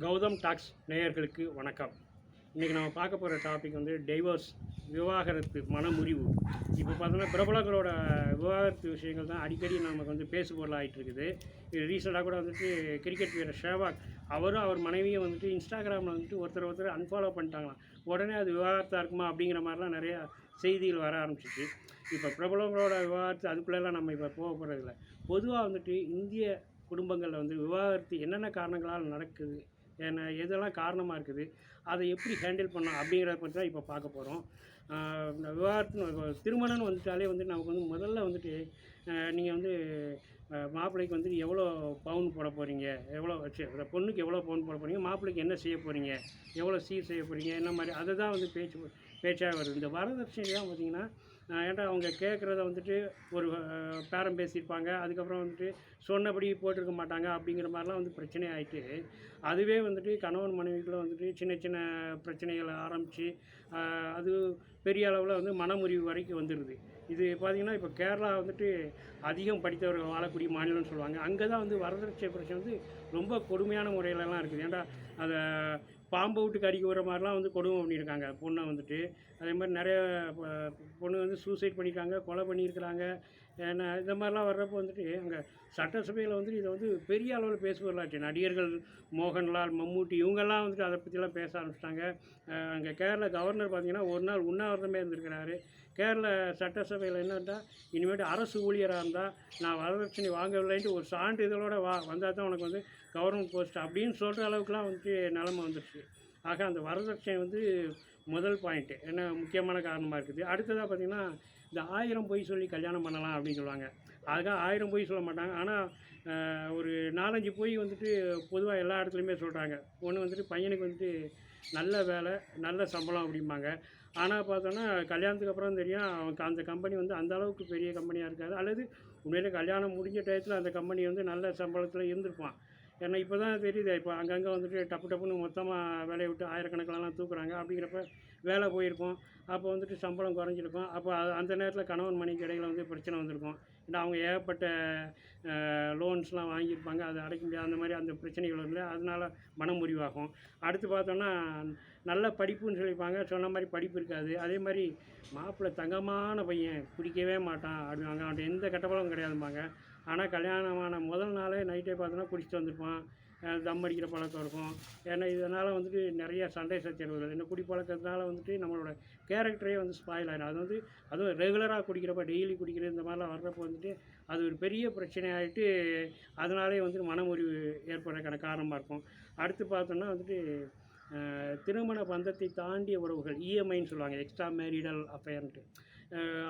Gautham tax நேயர்களுக்கு வணக்கம். இன்றைக்கி நம்ம பார்க்க போகிற டாபிக் வந்து டைவர்ஸ் விவாகரத்து மனமுறிவு. இப்போ பார்த்தோம்னா பிரபலங்களோட விவாகரத்து விஷயங்கள் தான் அடிக்கடி நமக்கு வந்து பேசுபொருள் ஆகிட்டு இருக்குது இது ரீசெண்டாக கூட வந்துட்டு கிரிக்கெட் வீரர் ஷேவாக் அவரும் அவர் மனைவியும் வந்துட்டு இன்ஸ்டாகிராமில் வந்துட்டு ஒருத்தர் ஒருத்தர் அன்ஃபாலோ பண்ணிட்டாங்களாம். உடனே அது விவாகரத்தாக இருக்குமா அப்படிங்கிற மாதிரிலாம் நிறையா செய்திகள் வர ஆரம்பிச்சிச்சு. இப்போ பிரபலங்களோட விவாகரத்து அதுக்குள்ளெல்லாம் நம்ம இப்போ போக போகிறதில்ல பொதுவாக வந்துட்டு இந்திய குடும்பங்களில் வந்து விவாகரத்து என்னென்ன காரணங்களால் நடக்குது என்ன எதெல்லாம் காரணமாக இருக்குது அதை எப்படி ஹேண்டில் பண்ணலாம் அப்படிங்கிறத பற்றி தான் இப்போ பார்க்க போகிறோம் விவாகரத்து திருமணம்னு வந்துட்டாலே வந்து நமக்கு வந்து முதல்ல வந்துட்டு நீங்கள் வந்து மாப்பிள்ளைக்கு வந்துட்டு எவ்வளோ பவுன் போட போகிறீங்க எவ்வளோ வச்சு பொண்ணுக்கு எவ்வளோ பவுன் போட போகிறீங்க மாப்பிள்ளைக்கு என்ன செய்ய போகிறீங்க எவ்வளோ சீர் செய்ய போகிறீங்க என்ன மாதிரி அதை தான் வந்து பேச்சு பேச்சாக வருது. இந்த வரதட்சணை தான் பார்த்தீங்கன்னா ஏன்டா அவங்க கேட்குறத வந்துட்டு ஒரு பேரம் பேசியிருப்பாங்க. அதுக்கப்புறம் வந்துட்டு சொன்னபடி போட்டிருக்க மாட்டாங்க அப்படிங்கிற மாதிரிலாம் வந்து பிரச்சனை ஆயிட்டு அதுவே வந்துட்டு கணவன் மனைவிக்குள்ள வந்துட்டு சின்ன சின்ன பிரச்சனைகளை ஆரம்பித்து அது பெரிய அளவில் வந்து மனமுறிவு வரைக்கும் வந்துடுது இது பார்த்திங்கன்னா இப்போ கேரளா வந்துட்டு அதிகம் படித்தவர்கள் வாழக்கூடிய மாநிலம்னு சொல்லுவாங்க. அங்கே தான் வந்து வரதட்சணை பிரச்சனை வந்து ரொம்ப கொடுமையான முறையிலலாம் இருக்குது. ஏன்டா அதை பாம்பு விட்டு கடிக்க விடுற மாதிரிலாம் வந்து கொடுமை பண்ணியிருக்காங்க. பொண்ணை வந்துட்டு அதே மாதிரி நிறைய பொண்ணு வந்து சூசைட் பண்ணியிருக்காங்க கொலை பண்ணியிருக்கிறாங்க. ஏன்னா இந்த மாதிரிலாம் வர்றப்போ வந்துட்டு அங்கே சட்டசபையில் வந்துட்டு இதை வந்து பெரிய அளவில் பேசுவர்களாச்சு நடிகர்கள் மோகன்லால் மம்மூட்டி இவங்கெல்லாம் வந்துட்டு அதை பற்றிலாம் பேச ஆரம்பிச்சிட்டாங்க. அங்கே கேரள கவர்னர் பார்த்திங்கன்னா ஒரு நாள் உண்ணாவிரதமே இருந்திருக்கிறாரு. கேரள சட்டசபையில் என்னென்னா இனிமேட்டு அரசு ஊழியராக இருந்தால் நான் வரதட்சணை வாங்கவில்லைன்ட்டு ஒரு சான்றிதழோட வா வந்தால் தான் உனக்கு வந்து கவர்மெண்ட் போஸ்ட் அப்படின்னு சொல்கிற அளவுக்குலாம் வந்துட்டு நிலமை வந்துடுச்சு ஆக அந்த வரதட்சணை வந்து முதல் பாயிண்ட்டு என்ன முக்கியமான காரணமாக இருக்குது? அடுத்ததாக பார்த்திங்கன்னா இந்த ஆயிரம் பொய் சொல்லி கல்யாணம் பண்ணலாம் அப்படின்னு சொல்லுவாங்க. அதுக்காக ஆயிரம் பொய் சொல்ல மாட்டாங்க. ஆனால் ஒரு நாலஞ்சு பொய் வந்துட்டு பொதுவாக எல்லா இடத்துலையுமே சொல்கிறாங்க ஒன்று வந்துட்டு பையனுக்கு வந்துட்டு நல்ல வேலை நல்ல சம்பளம் அப்படிம்பாங்க. ஆனால் பார்த்தோன்னா கல்யாணத்துக்கு அப்புறம் தெரியும் அவனுக்கு அந்த கம்பெனி வந்து அந்த அளவுக்கு பெரிய கம்பெனியாக இருக்காது. அல்லது உண்மையிலே கல்யாணம் முடிஞ்ச டயத்தில் அந்த கம்பெனி வந்து நல்ல சம்பளத்தில் இருந்திருப்பான். ஏன்னா இப்போ தான் தெரியுது. இப்போ அங்கங்கே வந்துட்டு டப்பு டப்புன்னு மொத்தமாக வேலையை விட்டு ஆயிரக்கணக்கிலலாம் தூக்குறாங்க. அப்படிங்கிறப்ப வேலை போயிருக்கும் அப்போ வந்துட்டு சம்பளம் குறைஞ்சிருக்கும். அப்போ அந்த நேரத்தில் கணவன் மணிக்கு இடையில் வந்து பிரச்சனை வந்திருக்கும். ஏன்னா அவங்க ஏகப்பட்ட லோன்ஸ்லாம் வாங்கியிருப்பாங்க. அதை அடைக்க முடியாது அந்த மாதிரி அந்த பிரச்சனைகள் வந்து அதனால் மனம் முறிவாகும். அடுத்து பார்த்தோன்னா நல்ல படிப்புன்னு சொல்லியிருப்பாங்க சொன்ன மாதிரி படிப்பு இருக்காது. அதே மாதிரி மாப்பிள்ளை தங்கமான பையன் பிடிக்கவே மாட்டான். அப்படிவாங்க அவன்கிட்ட எந்த கெட்டபலம் கிடையாதும்பாங்க. ஆனால் கல்யாணமான முதல் நாளே நைட்டே பார்த்தோன்னா குடிச்சிட்டு வந்திருப்பான். தம் அடிக்கிற பழக்கம் இருக்கும். ஏன்னா இதனால் வந்துட்டு நிறைய சண்டை சச்சரவுகள். இந்த குடி பழக்கத்தினால வந்துட்டு நம்மளோட கேரக்டரே வந்து ஸ்பாயில் ஆகிடும் அது வந்து அதுவும் ரெகுலராக குடிக்கிறப்ப டெய்லி குடிக்கிற இந்த மாதிரிலாம் வர்றப்போ வந்துட்டு அது ஒரு பெரிய பிரச்சனையாகிட்டு அதனாலே வந்துட்டு மனமுறிவு ஏற்படுறதுக்கான காரணமாக இருக்கும். அடுத்து பார்த்தோன்னா வந்துட்டு திருமண பந்தத்தை தாண்டிய உறவுகள் இஎம்ஐன்னு சொல்லுவாங்க எக்ஸ்ட்ரா மேரிடல் அஃபேர்ன்ட்டு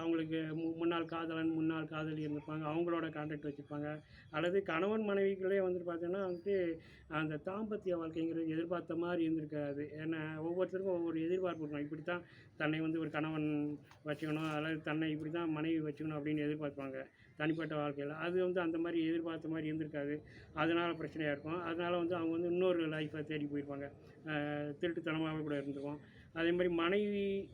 அவங்களுக்கு மு முன்னாள் காதலன் முன்னாள் காதலி இருந்திருப்பாங்க. அவங்களோட கான்டாக்ட் வச்சுருப்பாங்க. அல்லது கணவன் மனைவிகளே வந்துட்டு பார்த்தீங்கன்னா வந்துட்டு அந்த தாம்பத்திய வாழ்க்கைங்கிறது எதிர்பார்த்த மாதிரி இருந்திருக்காது. ஏன்னா ஒவ்வொருத்தருக்கும் ஒவ்வொரு எதிர்பார்ப்பு இருக்கும். இப்படி தான் தன்னை வந்து ஒரு கணவன் வச்சுக்கணும். அல்லது தன்னை இப்படி தான் மனைவி வச்சுக்கணும் அப்படின்னு எதிர்பார்ப்பாங்க. தனிப்பட்ட வாழ்க்கையில். அது வந்து அந்த மாதிரி எதிர்பார்த்த மாதிரி இருந்திருக்காது. அதனால் பிரச்சனையாக இருக்கும். அதனால் வந்து அவங்க வந்து இன்னொரு லைஃப்பை தேடி போயிருப்பாங்க. திருட்டுத்தனமாகவே கூட இருந்திருக்கும். அதே மாதிரி மனைவி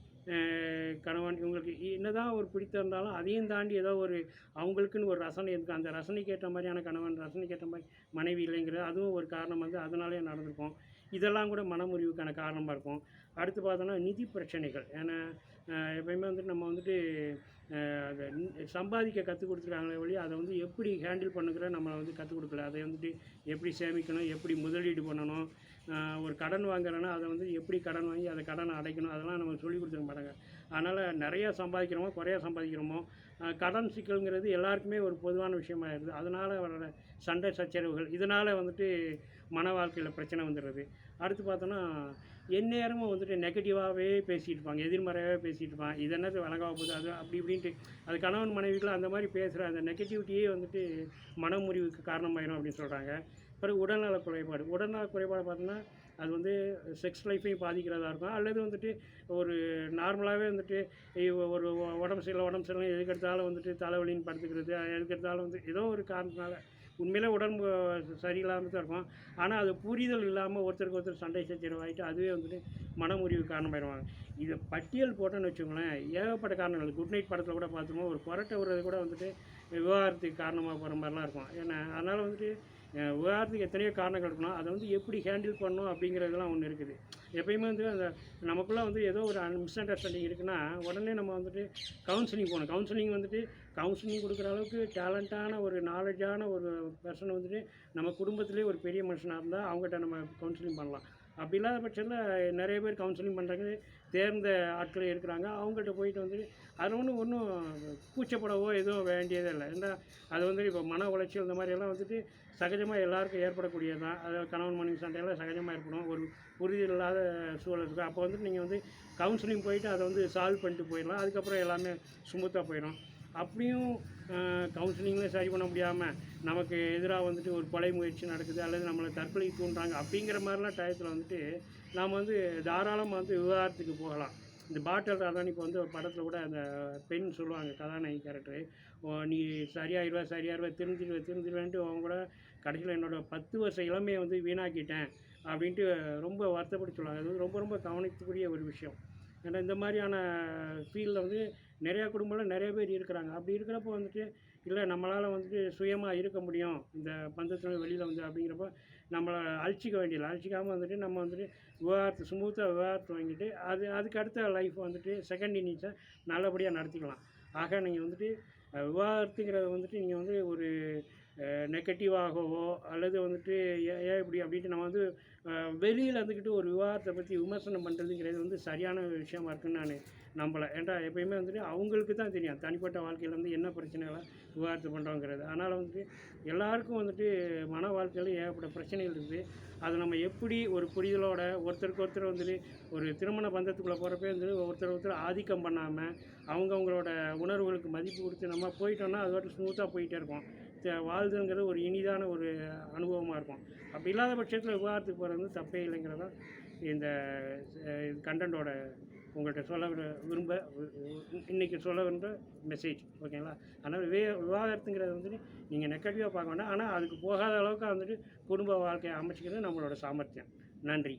கணவன் இவங்களுக்கு என்னதான் ஒரு பிடித்திருந்தாலும் அதையும் தாண்டி ஏதோ ஒரு அவங்களுக்குன்னு ஒரு ரசனை இருக்குது அந்த ரசனைக்கு ஏற்ற மாதிரியான கணவன் ரசனைக்கு ஏற்ற மாதிரி மனைவி இல்லைங்கிறது அதுவும் ஒரு காரணம் வந்து அதனாலே நடந்திருக்கும். இதெல்லாம் கூட மனமுறிவுக்கான காரணமாக இருக்கும். அடுத்து பார்த்தோன்னா நிதி பிரச்சனைகள். ஏன்னா எப்பயுமே வந்துட்டு நம்ம வந்துட்டு அதை சம்பாதிக்க கற்றுக் கொடுத்துருக்காங்களே வழி அதை வந்து எப்படி ஹேண்டில் பண்ணுங்கிற நம்மளை வந்து கற்றுக் கொடுக்கல. அதை வந்துட்டு எப்படி சேமிக்கணும் எப்படி முதலீடு பண்ணணும் ஒரு கடன் வாங்குறேன்னா அதை வந்து எப்படி கடன் வாங்கி அதை கடனை அடைக்கணும்? அதெல்லாம் நம்ம சொல்லி கொடுத்துருக்க மாட்டாங்க. அதனால் நிறையா சம்பாதிக்கிறோமோ குறையா சம்பாதிக்கிறோமோ கடன் சிக்கல்ங்கிறது எல்லாருக்குமே ஒரு பொதுவான விஷயமாயிருது அதனால் வர சண்டை சச்சரவுகள் இதனால் வந்துட்டு மன வாழ்க்கையில் பிரச்சனை வந்துடுறது. அடுத்து பார்த்தோன்னா எந்நேரமும் வந்துட்டு நெகட்டிவாகவே பேசிகிட்டு இருப்பாங்க எதிர்மறையாகவே பேசிகிட்டு இருப்பாங்க. இது என்னது வழங்காக போகுது அது அப்படி இப்படின்ட்டு. அது கணவன் மனைவிக்குள்ள அந்த மாதிரி பேசுகிற அந்த நெகட்டிவிட்டியே வந்துட்டு மனமுறிவுக்கு காரணமாயிடும் அப்படின்னு சொல்கிறாங்க பிறகு உடல்நல குறைபாடு. உடல்நல குறைபாடு பார்த்தோன்னா அது வந்து செக்ஸ் லைஃப்பையும் பாதிக்கிறதா இருக்கும். அல்லது வந்துட்டு ஒரு நார்மலாகவே வந்துட்டு ஒரு உடம்பு சரியில்லை உடம்பு சரியில்லை எதுக்கெடுத்தாலும் வந்துட்டு தலைவலின்னு படுத்துக்கிறது எதுக்கெடுத்தாலும் வந்து ஏதோ ஒரு காரணத்தினால. உண்மையிலே உடம்பு சரியில்லாமல் தான் இருக்கும். ஆனால் அது புரிதல் இல்லாமல் ஒருத்தருக்கு ஒருத்தர் சண்டை சச்சரவு ஆகிட்டு அதுவே வந்துட்டு மனமுறிவு காரணமாயிடுவாங்க. இதை பட்டியல் போட்டோன்னு வச்சுக்கோங்களேன் ஏகப்பட்ட காரணங்கள். குட் நைட் படத்தில் கூட பார்த்தோமோ ஒரு கொரட்டை விடுறது கூட வந்துட்டு விவாகரத்துக்கு காரணமாக போகிற மாதிரிலாம் இருக்கும். ஏன்னா அதனால் வந்துட்டு உதாரணத்துக்கு எத்தனையோ காரணங்கள் இருக்கணும் அதை வந்து எப்படி ஹேண்டில் பண்ணணும் அப்படிங்கிறதுலாம் ஒன்று இருக்குது. எப்பயுமே வந்து அந்த நமக்குள்ளே வந்து ஏதோ ஒரு மிஸ் அண்டர்ஸ்டாண்டிங் இருக்குன்னா உடனே நம்ம வந்துட்டு கவுன்சிலிங் போகணும். கவுன்சிலிங் வந்துட்டு கவுன்சிலிங் கொடுக்குற அளவுக்கு டேலண்டான ஒரு நாலேஜான ஒரு பர்சன் வந்துட்டு நம்ம குடும்பத்திலே ஒரு பெரிய மனுஷனாக இருந்தால் அவங்ககிட்ட நம்ம கவுன்சிலிங் பண்ணலாம். அப்படி இல்லாத பட்சத்தில் நிறைய பேர் கவுன்சிலிங் பண்ணுறாங்க தேர்ந்த ஆட்கள் இருக்கிறாங்க. அவங்கள்ட்ட போயிட்டு வந்துட்டு அதில் ஒன்றும் ஒன்றும் கூச்சப்படவோ எதுவும் வேண்டியதே இல்லை. ஏன்னா அது வந்து இப்போ மன உளைச்சல் இந்த மாதிரியெல்லாம் வந்துட்டு சகஜமாக எல்லாருக்கும் ஏற்படக்கூடியது? தான் அதாவது கணவன் மனைவி சண்டையெல்லாம் சகஜமாக ஏற்படும். ஒரு புரிதல் இல்லாத சூழல் இருக்குது அப்போ வந்துட்டு நீங்கள் வந்து கவுன்சிலிங் போயிட்டு அதை வந்து சால்வ் பண்ணிட்டு போயிடலாம். அதுக்கப்புறம் எல்லாமே ஸ்மூத்தாக போயிடும். அப்படியும் கவுன்சிலிங்கில் சரி பண்ண முடியாமல் நமக்கு எதிராக வந்துட்டு ஒரு கொலை முயற்சி நடக்குது அல்லது நம்மளை தற்கொலை தூண்டுறாங்க அப்படிங்கிற மாதிரிலாம் டயத்தில் வந்துட்டு நாம் வந்து தாராளமாக வந்து விவகாரத்துக்கு போகலாம். இந்த பாட்டல் ராதான் இப்போ வந்து படத்தில் கூட அந்த பெண் சொல்லுவாங்க கதாநாயகி கேரக்டரு நீ சரியாயிருவா சரியாயிருவா திருந்திடுவ திருந்திடுவேன்ட்டு அவங்க கூட கடைசியில் என்னோட பத்து வருஷ இளமையை வந்து வீணாக்கிட்டேன் அப்படின்ட்டு ரொம்ப வருத்தப்பட்டு சொல்லுவாங்க. அது வந்து ரொம்ப ரொம்ப கவனிக்கக்கூடிய ஒரு விஷயம். ஏன்னா இந்த மாதிரியான ஃபீல்டில் வந்து நிறையா குடும்பம்ல நிறைய பேர் இருக்கிறாங்க. அப்படி இருக்கிறப்போ வந்துட்டு இல்லை நம்மளால் வந்துட்டு சுயமாக இருக்க முடியும். இந்த பந்தத்தில் வெளியில் வந்து அப்படிங்கிறப்ப நம்மளை அழிச்சிக்க வேண்டியதில்லை. அழிச்சிக்காமல் வந்துட்டு நம்ம வந்துட்டு விவகாரத்தை ஸ்மூத்தாக விவகாரத்தை வாங்கிட்டு அது அதுக்கு அடுத்த லைஃப் வந்துட்டு செகண்ட் இன்னிங்ஸை நல்லபடியாக நடத்திக்கலாம். ஆக நீங்கள் வந்துட்டு விவகாரத்துங்கிறத வந்துட்டு நீங்கள் வந்து ஒரு நெகட்டிவாகவோ அல்லது வந்துட்டு ஏன் ஏன் இப்படி அப்படின்ட்டு நம்ம வந்து வெளியில் இருந்துக்கிட்டு ஒரு விவாதத்தை பற்றி விமர்சனம் பண்ணுறதுங்கிறது வந்து சரியான விஷயமா இருக்குன்னு நான் நம்பலை. ஏன்டா எப்பயுமே வந்துட்டு அவங்களுக்கு தான் தெரியும். தனிப்பட்ட வாழ்க்கையில் வந்து என்ன பிரச்சனைகளை விவாதத்து பண்ணுறோங்கிறது அதனால் வந்துட்டு எல்லாருக்கும் வந்துட்டு மன வாழ்க்கையில் ஏகப்பட்ட பிரச்சனைகள் இருக்குது அதை நம்ம எப்படி ஒரு புரிதலோட ஒருத்தருக்கு ஒருத்தர் வந்துட்டு ஒரு திருமண பந்தத்துக்குள்ளே போகிறப்பே வந்துட்டு ஒருத்தர் ஒருத்தர் ஆதிக்கம் பண்ணாமல் அவங்கவுங்களோட உணர்வுகளுக்கு மதிப்பு கொடுத்து நம்ம போயிட்டோம்னா அது வாட்டு ஸ்மூத்தாக போயிட்டே இருக்கும். வாழ்தல்ங்கிறது ஒரு இனிதான ஒரு அனுபவமாக இருக்கும். அப்படி இல்லாத பட்சத்தில் விவாதத்துக்கு போகிறது வந்து தப்பே இல்லைங்கிறதா இந்த கண்டென்ட்டோட உங்கள்கிட்ட சொல்ல விரும்ப இன்றைக்கி சொல்ல விரும்ப மெசேஜ் ஓகேங்களா? அதனால் வே விவாகரத்துங்கிறது வந்துட்டு நீங்கள் நெகட்டிவாக பார்க்க வேண்டாம். ஆனால் அதுக்கு போகாத அளவுக்கு வந்துட்டு குடும்ப வாழ்க்கையை அமைச்சிக்கிறது நம்மளோட சாமர்த்தியம். நன்றி.